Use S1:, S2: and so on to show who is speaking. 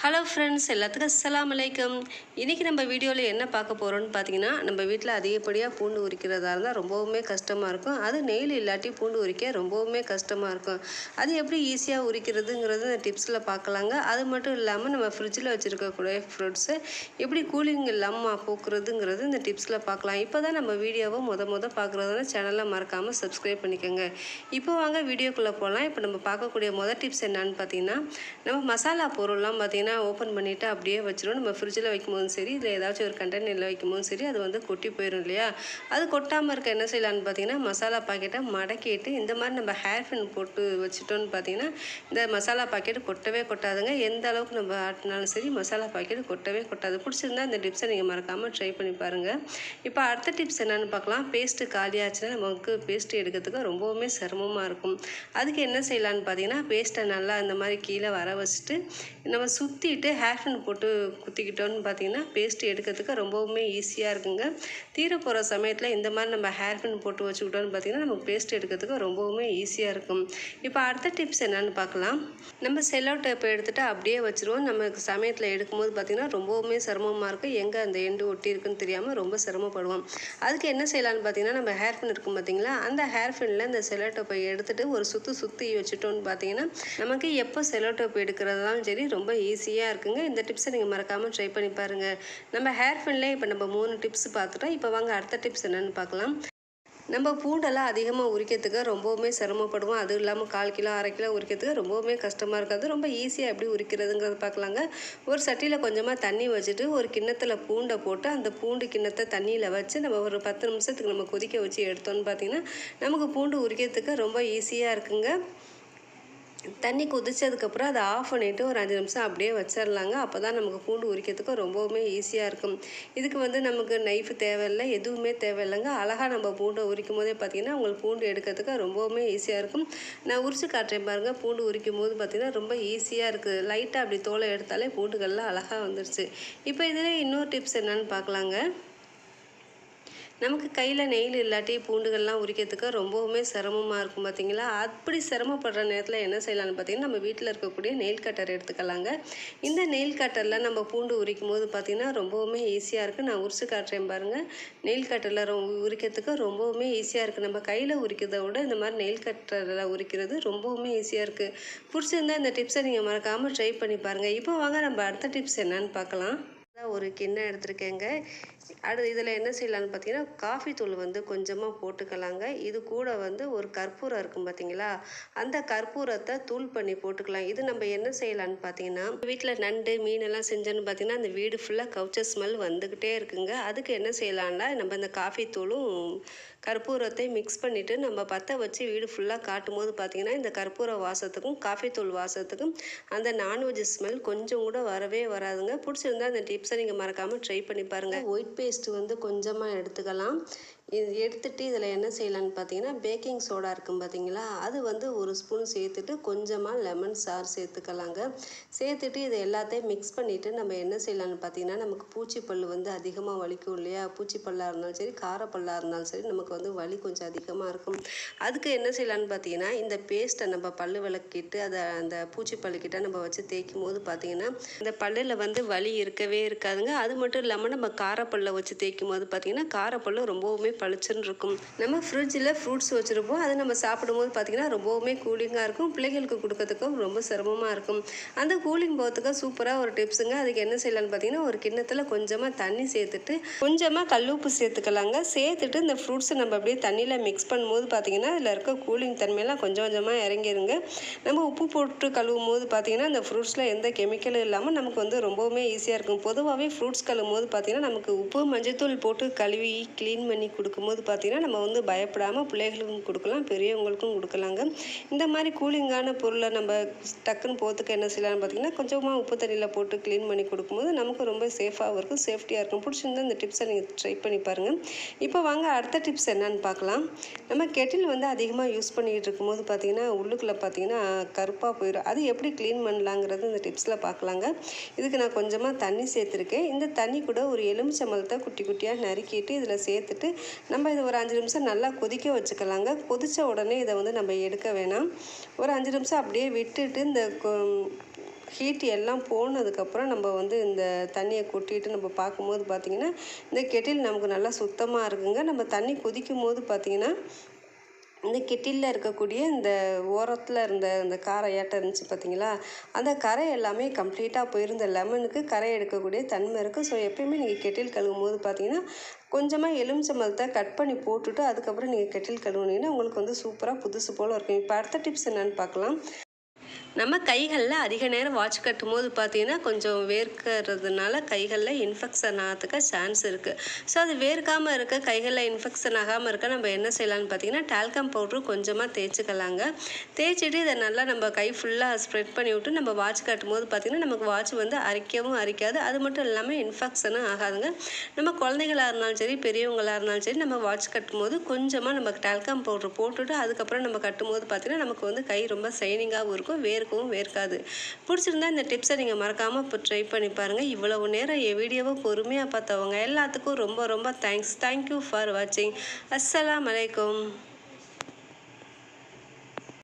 S1: Hello friends எல்லாத்துக்கும் அஸ்லாம் அலைக்கம். இன்றைக்கி நம்ம வீடியோவில் என்ன பார்க்க போகிறோம்னு பார்த்தீங்கன்னா நம்ம வீட்டில் அதிகப்படியாக பூண்டு உரிக்கிறதா இருந்தால் ரொம்பவுமே கஷ்டமாக இருக்கும். அது நெயில் இல்லாட்டி பூண்டு உரிக்க ரொம்பவுமே கஷ்டமாக இருக்கும். அது எப்படி ஈஸியாக உரிக்கிறதுங்கிறது இந்த டிப்ஸில் பார்க்கலாங்க. அது மட்டும் இல்லாமல் நம்ம ஃப்ரிட்ஜில் வச்சுருக்கக்கூடிய ஃப்ரூட்ஸை எப்படி கூலிங் இல்லாமல் போக்குறதுங்கிறது இந்த டிப்ஸில் பார்க்கலாம். இப்போ தான் நம்ம வீடியோவை முத முத பார்க்குறதுனால சேனலை மறக்காமல் சப்ஸ்கிரைப் பண்ணிக்கோங்க. இப்போ வாங்க வீடியோக்குள்ளே போகலாம் இப்போ நம்ம பார்க்கக்கூடிய முதல் டிப்ஸ் என்னன்னு பார்த்தீங்கன்னா நம்ம மசாலா பொருள்லாம் பார்த்திங்கன்னா ஓப்பன் பண்ணிவிட்டு அப்படியே வச்சிடும் நம்ம ஃப்ரிட்ஜில் வைக்கும் போதும் சரி இல்லை ஏதாச்சும் ஒரு கண்டெய்னரில் வைக்கும் போதும் சரி அது வந்து கொட்டி போயிடும் இல்லையா? அது கொட்டாமல் இருக்க என்ன செய்யலான்னு பார்த்தீங்கன்னா மசாலா பாக்கெட்டை மடக்கிட்டு இந்த மாதிரி நம்ம ஹேர் பின் போட்டு வச்சுட்டோன்னு பார்த்தீங்கன்னா இந்த மசாலா பாக்கெட் கொட்டவே கொட்டாதுங்க. எந்த அளவுக்கு நம்ம ஆட்டினாலும் சரி மசாலா பாக்கெட் கொட்டவே கொட்டாது. பிடிச்சிருந்தா இந்த டிப்ஸை நீங்கள் மறக்காமல் ட்ரை பண்ணி பாருங்கள் இப்போ அடுத்த டிப்ஸ் என்னென்னு பார்க்கலாம். பேஸ்ட்டு காலியாச்சுன்னா நமக்கு பேஸ்ட்டு எடுக்கிறதுக்கு ரொம்பவுமே சிரமமாக இருக்கும். அதுக்கு என்ன செய்யலான்னு பார்த்தீங்கன்னா பேஸ்ட்டை நல்லா இந்த மாதிரி கீழே வர வச்சுட்டு நம்ம சுற்றிட்டு குத்திட்டு பின் போட்டு குத்திக்கிட்டோன்னு பார்த்தீங்கன்னா பேஸ்ட்டு எடுக்கிறதுக்கு ரொம்பவுமே ஈஸியாக இருக்குங்க. தீர போகிற சமயத்தில் இந்த மாதிரி நம்ம ஹேர் போட்டு வச்சுக்கிட்டோன்னு பார்த்தீங்கன்னா நமக்கு பேஸ்ட் எடுக்கிறதுக்கு ரொம்பவுமே ஈஸியாக இருக்கும். இப்போ அடுத்த டிப்ஸ் என்னென்னு பார்க்கலாம் நம்ம செல்லோ டேப்பை எடுத்துகிட்டு அப்படியே வச்சுருவோம். நமக்கு சமயத்தில் எடுக்கும்போது பார்த்திங்கன்னா ரொம்பவுமே சிரமமாக இருக்கும். எங்கே அந்த எண்டு ஒட்டி இருக்குன்னு தெரியாமல் ரொம்ப சிரமப்படுவோம். அதுக்கு என்ன செய்யலான்னு பார்த்தீங்கன்னா நம்ம ஹேர் இருக்கும் பார்த்தீங்களா அந்த ஹேர் இந்த செல்லோ டேப்பை எடுத்துகிட்டு ஒரு சுற்று சுற்றி வச்சுட்டோன்னு பார்த்தீங்கன்னா நமக்கு எப்போ செல்லோ டேப் எடுக்கிறதாலும் சரி ரொம்ப ஈஸி ஈஸியாக இருக்குங்க. இந்த டிப்ஸை நீங்கள் மறக்காமல் ட்ரை பண்ணி பாருங்கள் நம்ம ஹேர் பின்லேயே இப்போ நம்ம மூணு டிப்ஸ் பார்த்துட்டோம். இப்போ வாங்க அடுத்த டிப்ஸ் என்னென்னு பார்க்கலாம். நம்ம பூண்டெல்லாம் அதிகமாக உரிக்கிறதுக்கு ரொம்பவுமே சிரமப்படுவோம். அதுவும் இல்லாமல் கால் கிலோ அரை கிலோ உரிக்கிறதுக்கு ரொம்பவுமே கஷ்டமாக இருக்காது ரொம்ப ஈஸியாக எப்படி உரிக்கிறதுங்கிறது பார்க்கலாங்க. ஒரு சட்டியில் கொஞ்சமாக தண்ணி வச்சுட்டு ஒரு கிண்ணத்தில் பூண்டை போட்டு அந்த பூண்டு கிண்ணத்தை தண்ணியில் வச்சு நம்ம ஒரு பத்து நிமிஷத்துக்கு நம்ம கொதிக்க வச்சு எடுத்தோன்னு பார்த்திங்கன்னா நமக்கு பூண்டு உரிக்கிறதுக்கு ரொம்ப ஈஸியாக இருக்குங்க. தண்ணி கொதிச்சதுக்கப்புறம் அதை ஆஃப் பண்ணிவிட்டு ஒரு அஞ்சு நிமிஷம் அப்படியே வச்சிடலாங்க. அப்போ தான் நமக்கு பூண்டு உரிக்கிறதுக்கு ரொம்பவுமே ஈஸியாக இருக்கும். இதுக்கு வந்து நமக்கு நைஃப் தேவையில்லை எதுவுமே தேவையில்லைங்க. அழகாக நம்ம பூண்டை உரிக்கும் போதே பார்த்தீங்கன்னா உங்களுக்கு பூண்டு எடுக்கிறதுக்கு ரொம்பவுமே ஈஸியாக இருக்கும். நான் உரிச்சு காட்டுறேன் பாருங்கள் பூண்டு உரிக்கும் போது பார்த்தீங்கன்னா ரொம்ப ஈஸியாக இருக்குது லைட்டாக அப்படி தோலை எடுத்தாலே பூண்டுகள்லாம் அழகாக வந்துருச்சு. இப்போ இதில் இன்னொரு டிப்ஸ் என்னென்னு பார்க்கலாங்க. நமக்கு கையில் நெயில் இல்லாட்டி பூண்டுகள்லாம் உரிக்கிறதுக்கு ரொம்பவுமே சிரமமாக இருக்கும் பார்த்தீங்களா அப்படி சிரமப்படுற நேரத்தில் என்ன செய்யலாம்னு பார்த்தீங்கன்னா நம்ம வீட்டில் இருக்கக்கூடிய நெயில் கட்டர் எடுத்துக்கலாங்க. இந்த நெயில் கட்டரில் நம்ம பூண்டு உரிக்கும் போது பார்த்திங்கன்னா ரொம்பவுமே ஈஸியாக இருக்குது நான் உரிச்சு காட்டுறேன் பாருங்கள் நெயில் கட்டரில் ரொம்ப உரிக்கிறதுக்கு ரொம்பவுமே ஈஸியாக இருக்குது நம்ம கையில் உரிக்கிறத விட இந்த மாதிரி நெயில் கட்டரில் உரிக்கிறது ரொம்பவுமே ஈஸியாக இருக்குது பிடிச்சிருந்தா இந்த டிப்ஸை நீங்கள் மறக்காமல் ட்ரை பண்ணி பாருங்கள் இப்போ வாங்க நம்ம அடுத்த டிப்ஸ் என்னன்னு பார்க்கலாம். ஒரு கிண்ணம் எடுத்திருக்கேங்க. அடுத்து இதில் என்ன செய்யலான்னு பார்த்தீங்கன்னா காஃபி தூள் வந்து கொஞ்சமாக போட்டுக்கலாங்க. இது கூட வந்து ஒரு கற்பூரம் இருக்கும் பார்த்தீங்களா? அந்த கற்பூரத்தை தூள் பண்ணி போட்டுக்கலாம். இது நம்ம என்ன செய்யலான்னு பார்த்தீங்கன்னா வீட்டில் நண்டு மீனெல்லாம் செஞ்சோன்னு பார்த்தீங்கன்னா அந்த வீடு ஃபுல்லாக கவுச்ச ஸ்மெல் வந்துக்கிட்டே இருக்குங்க. அதுக்கு என்ன செய்யலான்னா நம்ம இந்த காஃபி தூளும் கற்பூரத்தை மிக்ஸ் பண்ணிவிட்டு நம்ம பற்ற வச்சு வீடு ஃபுல்லாக காட்டும் போது பார்த்தீங்கன்னா இந்த கற்பூர வாசத்துக்கும் காஃபி தூள் வாசத்துக்கும் அந்த நான்வெஜ் ஸ்மெல் கொஞ்சம் கூட வரவே வராதுங்க. பிடிச்சிருந்தா அந்த டிப்ஸை நீங்கள் மறக்காமல் ட்ரை பண்ணி பாருங்கள் ஒயிட் பேஸ்ட் வந்து கொஞ்சமாக எடுத்துக்கலாம். இது எடுத்துகிட்டு இதில் என்ன செய்யலான்னு பார்த்தீங்கன்னா பேக்கிங் சோடா இருக்கும் பார்த்தீங்களா? அது வந்து ஒரு ஸ்பூன் சேர்த்துட்டு கொஞ்சமாக லெமன் சார் சேர்த்துக்கலாங்க. சேர்த்துட்டு இதை எல்லாத்தையும் மிக்ஸ் பண்ணிவிட்டு நம்ம என்ன செய்யலான்னு பார்த்தீங்கன்னா நமக்கு பூச்சிப்பல் வந்து அதிகமாக வலிக்கும் இல்லையா? பூச்சிப்பல்லாக இருந்தாலும் சரி காரப்பல்லாக இருந்தாலும் சரி நமக்கு வந்து வலி கொஞ்சம் அதிகமாக இருக்கும். அதுக்கு என்ன செய்யலான்னு பார்த்தீங்கன்னா இந்த பேஸ்ட்டை நம்ம பல்லு விளக்கிட்டு அதை அந்த பூச்சிப்பல்லுக்கிட்ட நம்ம வச்சு தேய்க்கும் போது பார்த்தீங்கன்னா இந்த பல்லில் வந்து வலி இருக்கவே இருக்காதுங்க. அது மட்டும் இல்லாமல் நம்ம காரப்பல்லை வச்சு தேய்க்கும் போது பார்த்தீங்கன்னா காரப்பல்லு ரொம்பவுமே பளிச்சுன்னு இருக்கும் நம்ம ஃப்ரிட்ஜில் ஃப்ரூட்ஸ் வச்சுருப்போம். அதை நம்ம சாப்பிடும்போது பார்த்திங்கன்னா ரொம்பவுமே கூலிங்காக இருக்கும். பிள்ளைகளுக்கு கொடுக்கறதுக்கும் ரொம்ப சிரமமாக இருக்கும். அந்த கூலிங் போகிறதுக்கு சூப்பராக ஒரு டிப்ஸுங்க அதுக்கு என்ன செய்யலாம்னு பார்த்தீங்கன்னா ஒரு கிண்ணத்தில் கொஞ்சமாக தண்ணி சேர்த்துட்டு கொஞ்சமாக கல்லுப்பு சேர்த்துக்கலாங்க. சேர்த்துட்டு இந்த ஃப்ரூட்ஸை நம்ம அப்படியே தண்ணியில் மிக்ஸ் பண்ணும்போது பார்த்திங்கன்னா அதில் இருக்க கூலிங் தன்மையெல்லாம் கொஞ்சம் கொஞ்சமாக இறங்கிருங்க. நம்ம உப்பு போட்டு கழுவும் போது பார்த்திங்கன்னா அந்த ஃப்ரூட்ஸில் எந்த கெமிக்கலும் இல்லாமல் நமக்கு வந்து ரொம்பவுமே ஈஸியாக இருக்கும். பொதுவாகவே ஃப்ரூட்ஸ் கழுவும் போது பார்த்திங்கன்னா நமக்கு உப்பு மஞ்சத்தூள் போட்டு கழுவி க்ளீன் பண்ணி கொடுக்கும்போது பார்த்திங்கன்னா நம்ம வந்து பயப்படாமல் பிள்ளைகளுக்கும் கொடுக்கலாம் பெரியவங்களுக்கும் கொடுக்கலாங்க. இந்த மாதிரி கூலிங்கான பொருளை நம்ம டக்குன்னு போகிறதுக்கு என்ன செய்யலாம்னு பார்த்திங்கன்னா கொஞ்சமாக உப்பு தண்ணியில் போட்டு க்ளீன் பண்ணி கொடுக்கும்போது நமக்கு ரொம்ப சேஃபாகவும் இருக்கும் சேஃப்டியாக இருக்கும். பிடிச்சிருந்தா இந்த டிப்ஸை நீங்கள் ட்ரை பண்ணி பாருங்கள் இப்போ வாங்க அடுத்த டிப்ஸ் என்னன்னு பார்க்கலாம். நம்ம கெட்டில் வந்து அதிகமாக யூஸ் பண்ணிக்கிட்டு இருக்கும்போது பார்த்திங்கன்னா உள்ளுக்குள்ளே பார்த்திங்கன்னா கருப்பாக போயிடும் அது எப்படி க்ளீன் பண்ணலாங்கிறது இந்த டிப்ஸில் பார்க்கலாங்க இதுக்கு நான் கொஞ்சமாக தண்ணி சேர்த்துருக்கேன். இந்த தண்ணி கூட ஒரு எலுமிச்சம்பழத்தை குட்டி குட்டியாக நறுக்கிட்டு இதில் சேர்த்துட்டு நம்ம இதை ஒரு அஞ்சு நிமிஷம் நல்லா கொதிக்க வச்சுக்கலாங்க. கொதித்த உடனே இதை வந்து நம்ம எடுக்க வேணாம். ஒரு அஞ்சு நிமிஷம் அப்படியே விட்டுட்டு இந்த கொ- ஹீட் எல்லாம் போனதுக்கப்புறம் நம்ம வந்து இந்த தண்ணியை கொட்டிட்டு நம்ம பார்க்கும்போது பார்த்திங்கன்னா இந்த கெட்டில் நமக்கு நல்லா சுத்தமாக இருக்குங்க. நம்ம தண்ணி கொதிக்கும் போது பார்த்திங்கன்னா இந்த கெட்டிலில் இருக்கக்கூடிய இந்த ஓரத்தில் இருந்த இந்த காரை ஏட்டம் இருந்துச்சு பார்த்தீங்களா? அந்த கரை எல்லாமே கம்ப்ளீட்டாக போயிருந்த லெமனுக்கு கரை எடுக்கக்கூடிய தன்மை இருக்குது ஸோ எப்பயுமே நீங்கள் கெட்டில் கழுவும் போது பார்த்தீங்கன்னா கொஞ்சமாக எலுமிச்சம்பழத்தை கட் பண்ணி போட்டுட்டு அதுக்கப்புறம் நீங்கள் கெட்டில் கழுவுனீங்கன்னா உங்களுக்கு வந்து சூப்பராக புதுசு போல் இருக்கும். இப்போ அடுத்த டிப்ஸ் என்னென்னு பார்க்கலாம். நம்ம கைகளில் அதிக நேரம் வாட்ச் கட்டும் போது பார்த்தீங்கன்னா கொஞ்சம் வேர்க்கிறதுனால கைகளில் இன்ஃபெக்ஷன் ஆகிறதுக்கு சான்ஸ் இருக்குது ஸோ அது வேர்க்காமல் இருக்க கைகளில் இன்ஃபெக்ஷன் ஆகாமல் இருக்க நம்ம என்ன செய்யலாம்னு பார்த்தீங்கன்னா டால்கம் பவுட்ரு கொஞ்சமாக தேய்ச்சிக்கலாங்க. தேய்ச்சிட்டு இதை நல்லா நம்ம கை ஃபுல்லாக ஸ்ப்ரெட் பண்ணி விட்டு நம்ம வாட்ச் கட்டும் போது பார்த்திங்கன்னா நமக்கு வாட்ச் வந்து அரிக்கவும் அரிக்காது. அது மட்டும் இல்லாமல் இன்ஃபெக்ஷனும் ஆகாதுங்க. நம்ம குழந்தைகளாக இருந்தாலும் சரி பெரியவங்களாக இருந்தாலும் சரி நம்ம வாட்ச் கட்டும் போது கொஞ்சமாக நம்ம டால்கம் பவுட்ரு போட்டுட்டு அதுக்கப்புறம் நம்ம கட்டும் போது பார்த்திங்கன்னா நமக்கு வந்து கை ரொம்ப சைனிங்காகவும் இருக்கும். வேர்க்கவும் வேர்க்காது. பிடிச்சிருந்தா இந்த டிப்ஸை நீங்கள் மறக்காமல் இப்போ ட்ரை பண்ணி பாருங்கள் இவ்வளவு நேரம் என் வீடியோவை பொறுமையாக பார்த்தவங்க எல்லாத்துக்கும் ரொம்ப ரொம்ப தேங்க்ஸ் தேங்க்யூ ஃபார் வாட்சிங் அஸ்ஸலாம் வலைக்கம்